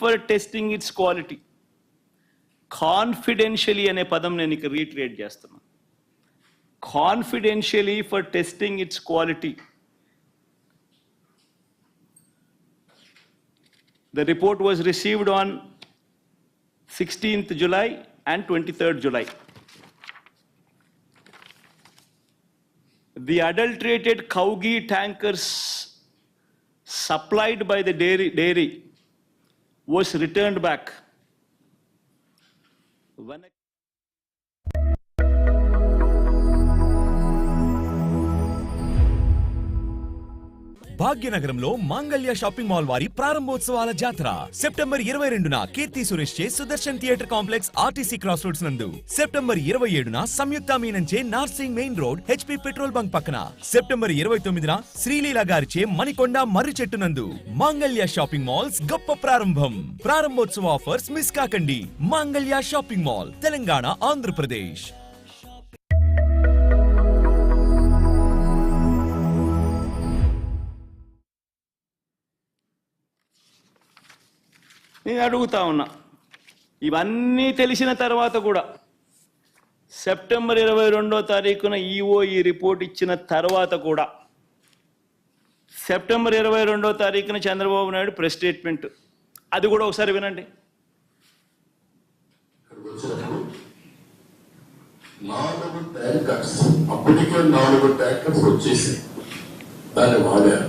For testing its quality confidentially అనే పదం నేను ఇక రీట్రేట్ చేస్తున్నాను confidentially for testing its quality The report was received on 16th July and 23rd July. The adulterated cow ghee tankers supplied by the dairy, dairy was returned back. When భాగ్యనగరంలో మాంగళ్య shopping mall వారి ప్రారంభోత్సవాల జాతర. September ఇరవై రెండున కీర్తి సురేష్ చే Sudarshan theatre complex RTC cross roads నందు. September ఇరవై ఏడున Samyuktha మీనంచే Narsing main road HP petrol bunk పక్కన. సెప్టెంబర్ ఇరవై తొమ్మిదిన శ్రీలీల గారిచే మణికొండ మర్రి చెట్టు నందు. మాంగళ్య షాపింగ్ మాల్స్ గొప్ప ప్రారంభం. ప్రారంభోత్సవ ఆఫర్స్ మిస్ కాకండి. మాంగళ్య షాపింగ్ మాల్ తెలంగాణ ఆంధ్రప్రదేశ్. నేను అడుగుతా ఉన్నా. ఇవన్నీ తెలిసిన తర్వాత కూడా సెప్టెంబర్ ఇరవై రెండో తారీఖున ఈఓ ఈ రిపోర్ట్ ఇచ్చిన తర్వాత కూడా సెప్టెంబర్ ఇరవై రెండో తారీఖున చంద్రబాబు నాయుడు ప్రెస్ స్టేట్మెంట్. అది కూడా ఒకసారి వినండి. నాలుగు ట్యాంకర్స్ అప్పటికే నాలుగు ట్యాంకర్స్ వచ్చేసి దాన్ని వాడారు.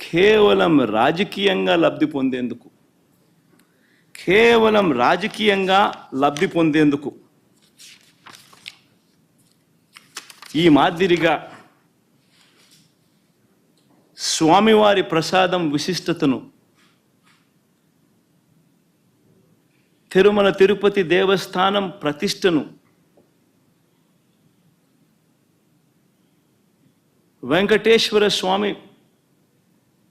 కేవలం రాజకీయంగా లబ్ధి పొందేందుకు. కేవలం రాజకీయంగా లబ్ధి పొందేందుకు. ఈ మాదిరిగా స్వామివారి ప్రసాదం విశిష్టతను తిరుమల తిరుపతి దేవస్థానం ప్రతిష్టను వెంకటేశ్వర స్వామి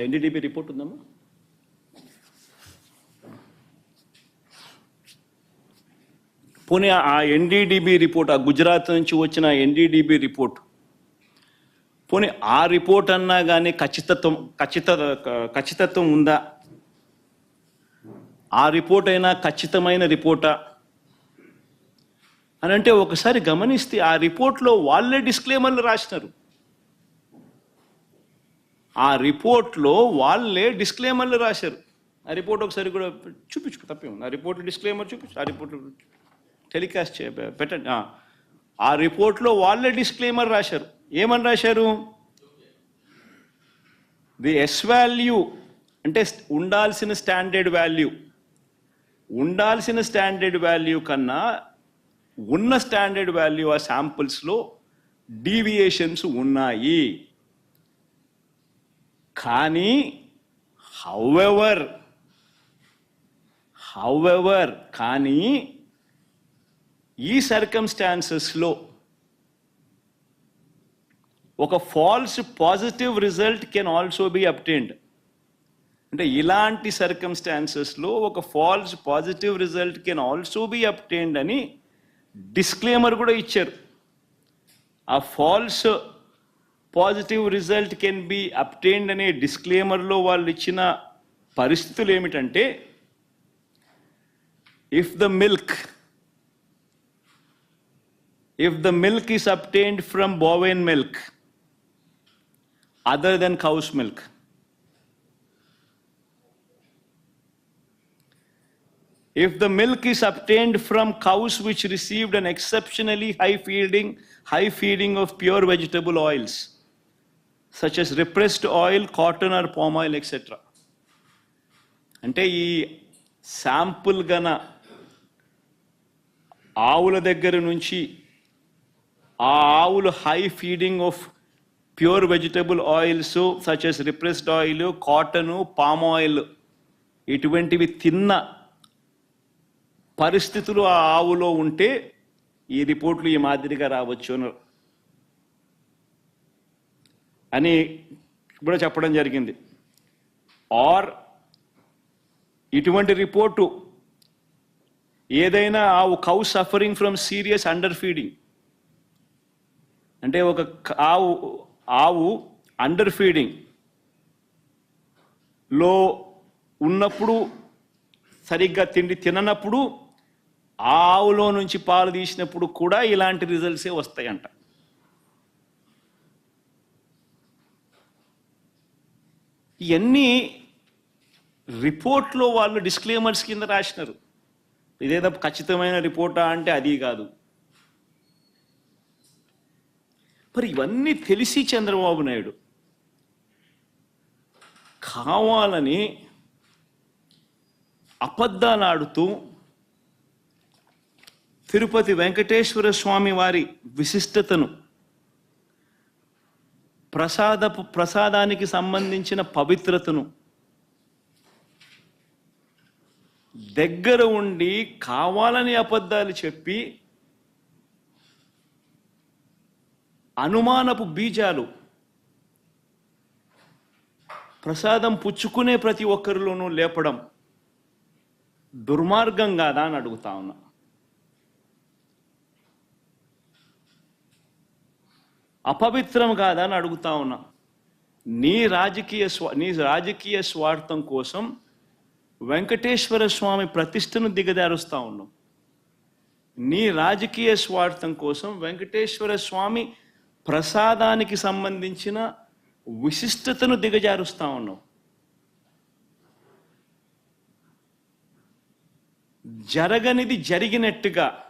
ఉందా? ఎన్డీడీపీ రిపోర్ట్ ఉందమ్మా. పోనీ ఆ ఎన్డీడీబీ రిపోర్ట్ ఆ గుజరాత్ నుంచి వచ్చిన ఎన్డీడీబీ రిపోర్ట్ పోనీ ఆ రిపోర్ట్ అన్నా కానీ ఖచ్చితత్వం ఖచ్చిత ఖచ్చితత్వం ఉందా? ఆ రిపోర్ట్ అయినా ఖచ్చితమైన రిపోర్టా అని అంటే ఒకసారి గమనిస్తే ఆ రిపోర్ట్లో వాళ్ళే డిస్క్లేమర్లు రాసినారు. ఆ రిపోర్ట్లో వాళ్ళే డిస్క్లేమర్లు రాశారు. ఆ రిపోర్ట్ ఒకసారి కూడా చూపించు తప్పే ఉంది. ఆ రిపోర్ట్ డిస్క్లేమర్ చూపించు ఆ రిపోర్ట్ టెలికాస్ట్ చే పెట్టండి. ఆ. రిపోర్ట్లో వాళ్ళే డిస్క్లేమర్ రాశారు. ఏమని రాశారు? ది ఎస్ వాల్యూ అంటే ఉండాల్సిన స్టాండర్డ్ వాల్యూ. ఉండాల్సిన స్టాండర్డ్ వాల్యూ కన్నా ఉన్న స్టాండర్డ్ వాల్యూ ఆ శాంపుల్స్లో డీవియేషన్స్ ఉన్నాయి. కానీ హౌఎవర్ హౌఎవర్ కానీ ఈ సర్కమ్స్టాన్సెస్లో ఒక false positive result can also be obtained అంటే ఇలాంటి సర్కమ్స్టాన్సెస్లో ఒక false positive result can also be obtained అని డిస్క్లేమర్ కూడా ఇచ్చారు. ఆ false positive result can be obtained అనే డిస్క్లేమర్లో వాళ్ళు ఇచ్చిన పరిస్థితులు ఏమిటంటే if the milk if the milk is obtained from bovine milk other than cow's milk if the milk is obtained from cows which received an exceptionally high feeding high feeding of pure vegetable oils such as repressed oil cotton or palm oil etcetera అంటే ఈ sample గన ఆవుల దగ్గర నుంచి ఆ ఆవులు high feeding of pure vegetable oils such as repressed oil cotton palm oil ఇటువంటివి తిన్న పరిస్థితులు ఆ ఆవులో ఉంటే ఈ రిపోర్ట్లు ఈ మాదిరిగా రావచ్చు అన్నారు. అని కూడా చెప్పడం జరిగింది. ఆర్ ఇటువంటి రిపోర్టు ఏదైనా ఆవు cow suffering from serious under feeding అంటే ఒక ఆవు ఆవు అండర్ ఫీడింగ్లో ఉన్నప్పుడు సరిగ్గా తిండి తిననప్పుడు ఆ ఆవులో నుంచి పాలు తీసినప్పుడు కూడా ఇలాంటి రిజల్ట్సే వస్తాయంట. ఇవన్నీ రిపోర్ట్లో వాళ్ళు డిస్క్లేమర్స్ కింద రాసినారు. ఇదేదో ఖచ్చితమైన రిపోర్టా అంటే అది కాదు. మరి ఇవన్నీ తెలిసి చంద్రబాబు నాయుడు కావాలని అబద్ధాలు ఆడుతూ తిరుపతి వెంకటేశ్వర స్వామి వారి విశిష్టతను ప్రసాదపు ప్రసాదానికి సంబంధించిన పవిత్రతను. దగ్గర ఉండి కావాలని అబద్ధాలు చెప్పి అనుమానపు బీజాలు ప్రసాదం పుచ్చుకునే ప్రతి ఒక్కరిలోనూ లేపడం దుర్మార్గం కాదా అని అడుగుతా ఉన్నా. అపవిత్రం కాదా అని అడుగుతా ఉన్నా. నీ రాజకీయ స్వా నీ రాజకీయ స్వార్థం కోసం వెంకటేశ్వర స్వామి ప్రతిష్టను దిగజారుస్తా ఉన్నాం. నీ రాజకీయ స్వార్థం కోసం వెంకటేశ్వర స్వామి ప్రసాదానికి సంబంధించిన విశిష్టతను దిగజారుస్తా ఉన్నాం. జరగనిది జరిగినట్టుగా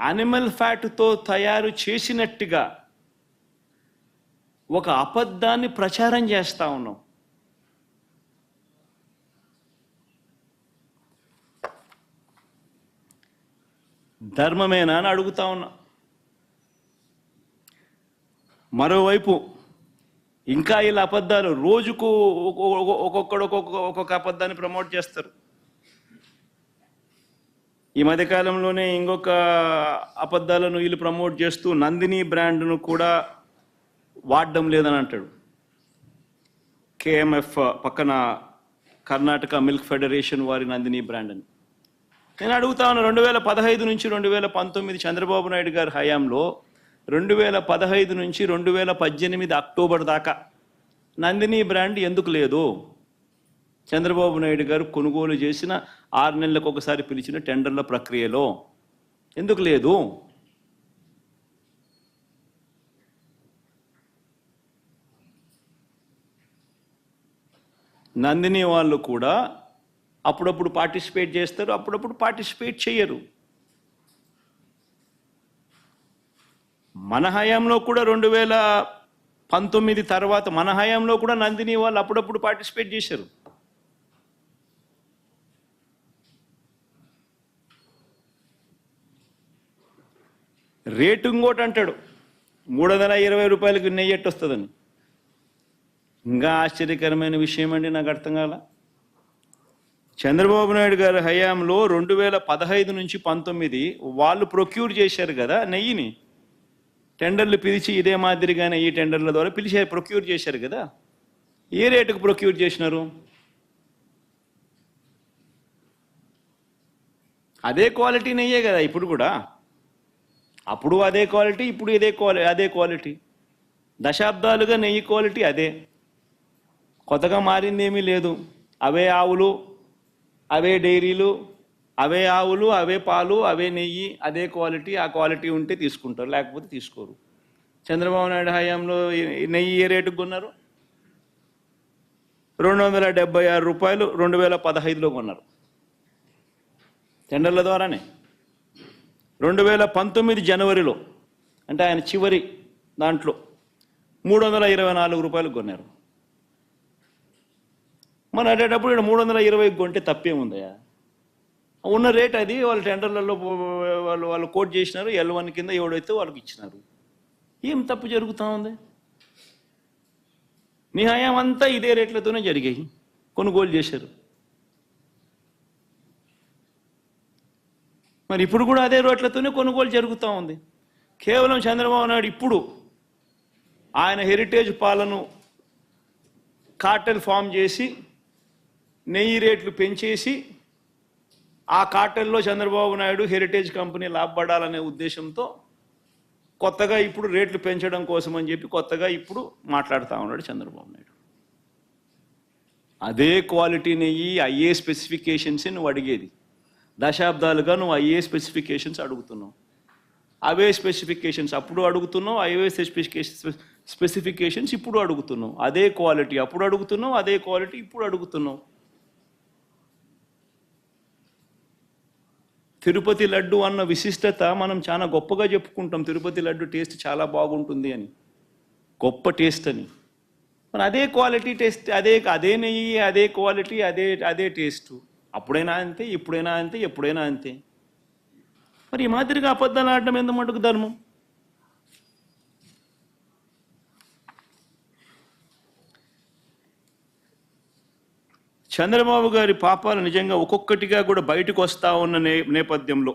అనిమల్ ఫ్యాట్తో తయారు చేసినట్టుగా ఒక అబద్ధాన్ని ప్రచారం చేస్తా ఉన్నాం. ధర్మమేనా అని అడుగుతా ఉన్నా. మరోవైపు ఇంకా ఇలా అబద్ధాలు రోజుకు ఒక్కొక్కడు ఒక్కొక్క ఒక్కొక్క అబద్ధాన్ని ప్రమోట్ చేస్తారు. ఈ మధ్యకాలంలోనే ఇంకొక అబద్ధాలను వీళ్ళు ప్రమోట్ చేస్తూ నందిని బ్రాండ్ను కూడా వాడడం లేదని అంటాడు. కేఎంఎఫ్ పక్కన కర్ణాటక మిల్క్ ఫెడరేషన్ వారి నందిని బ్రాండ్ అని నేను అడుగుతా రెండు వేల పదహైదు నుంచి రెండు వేల పంతొమ్మిది చంద్రబాబు నాయుడు గారి హయాంలో రెండు వేల పదహైదు నుంచి రెండు వేల పద్దెనిమిది అక్టోబర్ దాకా నందిని బ్రాండ్ ఎందుకు లేదు? చంద్రబాబు నాయుడు గారు కొనుగోలు చేసిన ఆరు నెలలకు ఒకసారి పిలిచిన టెండర్ల ప్రక్రియలో. ఎందుకు లేదు? నందిని వాళ్ళు కూడా అప్పుడప్పుడు పార్టిసిపేట్ చేస్తారు అప్పుడప్పుడు పార్టిసిపేట్ చేయరు. మన హయాంలో కూడా రెండు వేల పంతొమ్మిది తర్వాత మన హయాంలో కూడా నందిని వాళ్ళు అప్పుడప్పుడు పార్టిసిపేట్ చేశారు. రేటు ఇంకోటి అంటాడు. మూడు వందల ఇరవై రూపాయలకు నెయ్యి ఎట్టు వస్తుందని ఇంకా ఆశ్చర్యకరమైన విషయం అండి నాకు అర్థం కాల. చంద్రబాబు నాయుడు గారి హయాంలో రెండు వేల పదహైదు నుంచి పంతొమ్మిది వాళ్ళు ప్రొక్యూర్ చేశారు కదా నెయ్యిని. టెండర్లు పిలిచి ఇదే మాదిరిగానే ఈ టెండర్ల ద్వారా పిలిచారు ప్రొక్యూర్ చేశారు కదా. ఏ రేటుకు ప్రొక్యూర్ చేసినారు? అదే క్వాలిటీ నెయ్యే కదా ఇప్పుడు కూడా. అప్పుడు అదే క్వాలిటీ ఇప్పుడు ఇదే క్వాలి అదే క్వాలిటీ. దశాబ్దాలుగా నెయ్యి క్వాలిటీ అదే. కొత్తగా మారిందేమీ లేదు. అవే ఆవులు అవే డైరీలు అవే ఆవులు అవే పాలు అవే నెయ్యి అదే క్వాలిటీ ఆ క్వాలిటీ ఉంటే తీసుకుంటారు లేకపోతే తీసుకోరు. చంద్రబాబు నాయుడు హయాంలో నెయ్యి ఏ రేటుకు కొన్నారు? రెండు వందల డెబ్బై ఆరు రూపాయలు రెండు వేల పదహైదులో కొన్నారు. టెండర్ల ద్వారానే. రెండు వేల పంతొమ్మిది జనవరిలో అంటే ఆయన చివరి దాంట్లో మూడు వందల ఇరవై నాలుగు రూపాయలు కొన్నారు. మరి అడేటప్పుడు ఇక్కడ మూడు వందల ఇరవై కొంటే తప్పేముందయ్యా? ఉన్న రేట్ అది వాళ్ళు టెండర్లలో వాళ్ళు వాళ్ళు కోట్ చేసినారు ఎల్ వన్ కింద ఎవడైతే వాళ్ళకి ఇచ్చినారు. ఏం తప్పు జరుగుతూ ఉంది? నీ హయాం అంతా ఇదే రేట్లతోనే జరిగాయి కొనుగోలు చేశారు. మరి ఇప్పుడు కూడా అదే రోడ్లతోనే కొనుగోలు జరుగుతూ ఉంది. కేవలం చంద్రబాబు నాయుడు ఇప్పుడు ఆయన హెరిటేజ్ పాలను కార్టెల్ ఫామ్ చేసి నెయ్యి రేట్లు పెంచేసి ఆ కార్టెల్లో చంద్రబాబు నాయుడు హెరిటేజ్ కంపెనీ లాభపడాలనే ఉద్దేశంతో కొత్తగా ఇప్పుడు రేట్లు పెంచడం కోసం అని చెప్పి కొత్తగా ఇప్పుడు మాట్లాడుతూ ఉన్నాడు చంద్రబాబు నాయుడు. అదే క్వాలిటీ నెయ్యి అయ్యే స్పెసిఫికేషన్స్ నువ్వు అడిగేది. దశాబ్దాలుగా నువ్వు అయ్యే స్పెసిఫికేషన్స్ అడుగుతున్నావు. అవే స్పెసిఫికేషన్స్ అప్పుడు అడుగుతున్నావు అవే స్పెసిఫికేషన్ స్పెసిఫికేషన్స్ ఇప్పుడు అడుగుతున్నావు. అదే క్వాలిటీ అప్పుడు అడుగుతున్నావు అదే క్వాలిటీ ఇప్పుడు అడుగుతున్నావు. తిరుపతి లడ్డు అన్న విశిష్టత మనం చాలా గొప్పగా చెప్పుకుంటాం. తిరుపతి లడ్డు టేస్ట్ చాలా బాగుంటుంది అని. గొప్ప టేస్ట్ అని. మరి అదే క్వాలిటీ టేస్ట్ అదే అదే నెయ్యి అదే క్వాలిటీ అదే అదే టేస్ట్. అప్పుడైనా అంతే ఇప్పుడైనా అంతే ఎప్పుడైనా అంతే. మరి ఈ మాదిరిగా అబద్ధాలు ఆడడం ఎందు మటుకు ధర్మం? చంద్రబాబు గారి పాపాలు నిజంగా ఒక్కొక్కటిగా కూడా బయటకు వస్తా ఉన్న నే నేపథ్యంలో